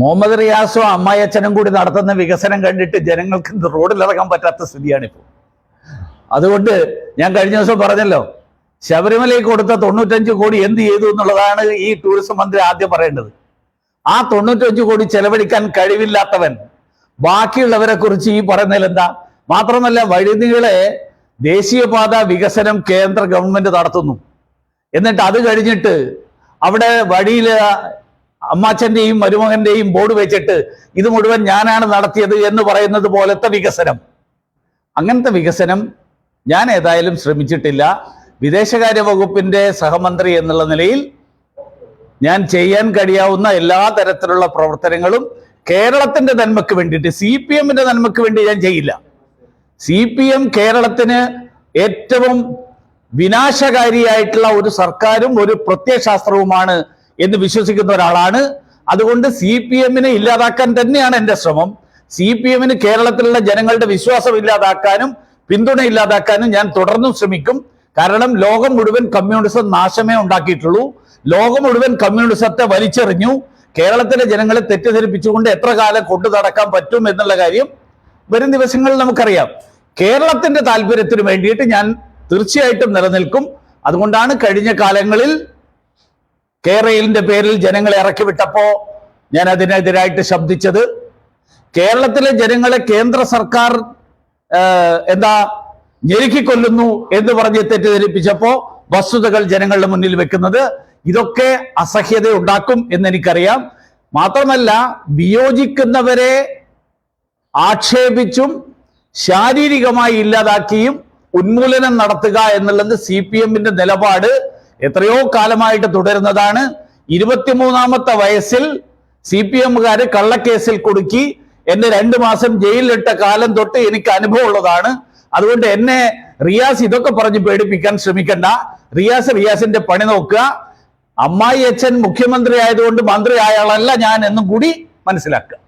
മുഹമ്മദ് റിയാസും അമ്മായച്ചനും കൂടി നടത്തുന്ന വികസനം കണ്ടിട്ട് ജനങ്ങൾക്ക് റോഡിലിറങ്ങാൻ പറ്റാത്ത സ്ഥിതിയാണിപ്പോൾ അതുകൊണ്ട് ഞാൻ കഴിഞ്ഞ ദിവസം പറഞ്ഞല്ലോ ശബരിമലയിൽ കൊടുത്ത തൊണ്ണൂറ്റഞ്ച് കോടി എന്ത് ചെയ്തു എന്നുള്ളതാണ് ഈ ടൂറിസം മന്ത്രി ആദ്യം പറയേണ്ടത്. ആ തൊണ്ണൂറ്റഞ്ച് കോടി ചെലവഴിക്കാൻ കഴിവില്ലാത്തവൻ ബാക്കിയുള്ളവരെ കുറിച്ച് ഈ പറയുന്നതിൽ എന്താ? മാത്രമല്ല വഴുതികളെ ദേശീയപാത വികസനം കേന്ദ്ര ഗവൺമെന്റ് നടത്തുന്നു. എന്നിട്ട് അത് കഴിഞ്ഞിട്ട് അവിടെ വഴിയിൽ അമ്മാച്ചന്റെയും മരുമകന്റെയും ബോർഡ് വെച്ചിട്ട് ഇത് മുഴുവൻ ഞാനാണ് നടത്തിയത് എന്ന് പറയുന്നത് പോലത്തെ വികസനം. അങ്ങനത്തെ വികസനം ഞാൻ ഏതായാലും ശ്രമിച്ചിട്ടില്ല. വിദേശകാര്യ വകുപ്പിന്റെ സഹമന്ത്രി എന്നുള്ള നിലയിൽ ഞാൻ ചെയ്യാൻ കഴിയാവുന്ന എല്ലാ തരത്തിലുള്ള പ്രവർത്തനങ്ങളും കേരളത്തിന്റെ നന്മയ്ക്ക് വേണ്ടിയിട്ട് സി പി എമ്മിന്റെ നന്മയ്ക്ക് വേണ്ടി ഞാൻ ചെയ്യില്ല. സി പി എം കേരളത്തിന് ഏറ്റവും വിനാശകാരിയായിട്ടുള്ള ഒരു സർക്കാരും ഒരു പ്രത്യയശാസ്ത്രവുമാണ് എന്ന് വിശ്വസിക്കുന്ന ഒരാളാണ്. അതുകൊണ്ട് സി പി എമ്മിനെ ഇല്ലാതാക്കാൻ തന്നെയാണ് എന്റെ ശ്രമം. സി പി എമ്മിന് കേരളത്തിലുള്ള ജനങ്ങളുടെ വിശ്വാസം ഇല്ലാതാക്കാനും പിന്തുണ ഇല്ലാതാക്കാനും ഞാൻ തുടർന്നും ശ്രമിക്കും. കാരണം ലോകം മുഴുവൻ കമ്മ്യൂണിസം നാശമേ ഉണ്ടാക്കിയിട്ടുള്ളൂ. ലോകം മുഴുവൻ കമ്മ്യൂണിസത്തെ വലിച്ചെറിഞ്ഞു. കേരളത്തിലെ ജനങ്ങളെ തെറ്റിദ്ധരിപ്പിച്ചുകൊണ്ട് എത്ര കാലം കൊണ്ടു നടക്കാൻ പറ്റും എന്നുള്ള കാര്യം വരും ദിവസങ്ങളിൽ നമുക്കറിയാം. കേരളത്തിന്റെ താല്പര്യത്തിന് വേണ്ടിയിട്ട് ഞാൻ തീർച്ചയായിട്ടും നിലനിൽക്കും. അതുകൊണ്ടാണ് കഴിഞ്ഞ കാലങ്ങളിൽ കേരളിന്റെ പേരിൽ ജനങ്ങളെ ഇറക്കി വിട്ടപ്പോ ഞാൻ അതിനെതിരായിട്ട് ശബ്ദിച്ചത്. കേരളത്തിലെ ജനങ്ങളെ കേന്ദ്ര സർക്കാർ എന്താ ഞെരുക്കിക്കൊല്ലുന്നു എന്ന് പറഞ്ഞ് തെറ്റിദ്ധരിപ്പിച്ചപ്പോ വസ്തുതകൾ ജനങ്ങളുടെ മുന്നിൽ വെക്കുന്നത് ഇതൊക്കെ അസഹ്യത ഉണ്ടാക്കും എന്ന് എനിക്കറിയാം മാത്രമല്ല വിയോജിക്കുന്നവരെ ആക്ഷേപിച്ചും ശാരീരികമായി ഇല്ലാതാക്കിയും ഉന്മൂലനം നടത്തുക എന്നുള്ളത് സി പി എമ്മിന്റെ നിലപാട് എത്രയോ കാലമായിട്ട് തുടരുന്നതാണ്. ഇരുപത്തിമൂന്നാമത്തെ വയസ്സിൽ സി പി എമ്മുകാര് കള്ളക്കേസിൽ കുടുക്കി എന്നെ രണ്ടു മാസം ജയിലിലിട്ട കാലം തൊട്ട് എനിക്ക് അനുഭവമുള്ളതാണ്. അതുകൊണ്ട് എന്നെ റിയാസ് ഇതൊക്കെ പറഞ്ഞ് പേടിപ്പിക്കാൻ ശ്രമിക്കണ്ട. റിയാസ് റിയാസിന്റെ പണി നോക്കുക. അമ്മായി അച്ഛൻ മുഖ്യമന്ത്രി ആയതുകൊണ്ട് മന്ത്രി ആയാളല്ല ഞാൻ എന്നും കൂടി മനസ്സിലാക്കുക.